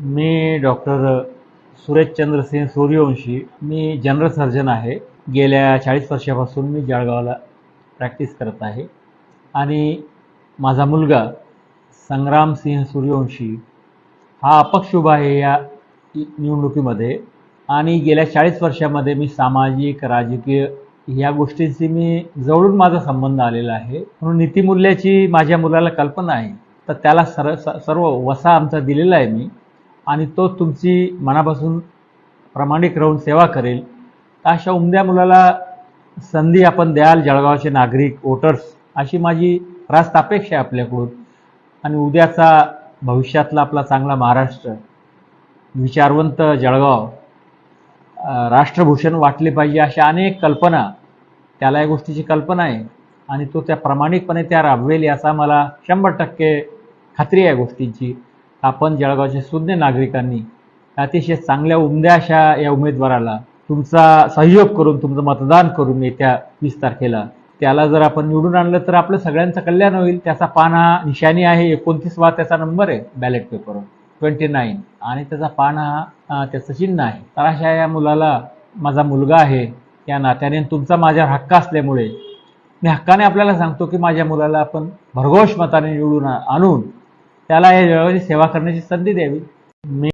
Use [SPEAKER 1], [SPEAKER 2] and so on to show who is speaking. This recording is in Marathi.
[SPEAKER 1] मी डॉक्टर सुरेशचंद्र सिंह सूर्यवंशी. मी जनरल सर्जन आहे. गेल्या चाळीस वर्षापासून मी जळगावला प्रॅक्टिस करत आहे. आणि माझा मुलगा संग्रामसिंह सूर्यवंशी हा अपक्ष उभा आहे या निवडणुकीमध्ये. आणि गेल्या चाळीस वर्षामध्ये मी सामाजिक राजकीय या गोष्टींशी मी जवळून माझा संबंध आलेला आहे. म्हणून नीतिमूल्याची माझ्या मुलाला कल्पना आहे. तर त्याला सर स- सर्व वसा आमचा दिलेला आहे मी. आणि तो तुमची मनापासून प्रामाणिक राहून सेवा करेल. अशा उमद्या मुलाला संधी आपण द्याल जळगावचे नागरिक वोटर्स अशी माझी रास्त अपेक्षा आहे आपल्याकडून. आणि उद्याचा भविष्यातला आपला चांगला महाराष्ट्र विचारवंत जळगाव राष्ट्रभूषण वाटले पाहिजे अशा अनेक कल्पना त्याला या गोष्टीची कल्पना आहे. आणि तो त्या प्रामाणिकपणे त्या राबवेल याचा मला शंभर टक्के खात्री आहे गोष्टींची. आपण जळगावच्या सुज्ञ नागरिकांनी अतिशय चांगल्या उमद्या अशा या उमेदवाराला तुमचा सहयोग करून तुमचं मतदान करून येत्या वीस तारखेला. त्याला जर आपण निवडून आणलं तर आपलं सगळ्यांचं कल्याण होईल. त्याचा पान हा निशाणी आहे. एकोणतीस वा त्याचा नंबर आहे बॅलेट पेपरवर ट्वेंटी नाईन आणि त्याचा पान हा त्याचं चिन्ह आहे. तर अशा या मुलाला माझा मुलगा आहे. या नात्याने तुमचा माझ्यावर हक्क असल्यामुळे मी हक्काने आपल्याला सांगतो की माझ्या मुलाला आपण भरघोष मताने निवडून आणून त्याला या जळगावची सेवा करण्याची संधी द्यावी. मी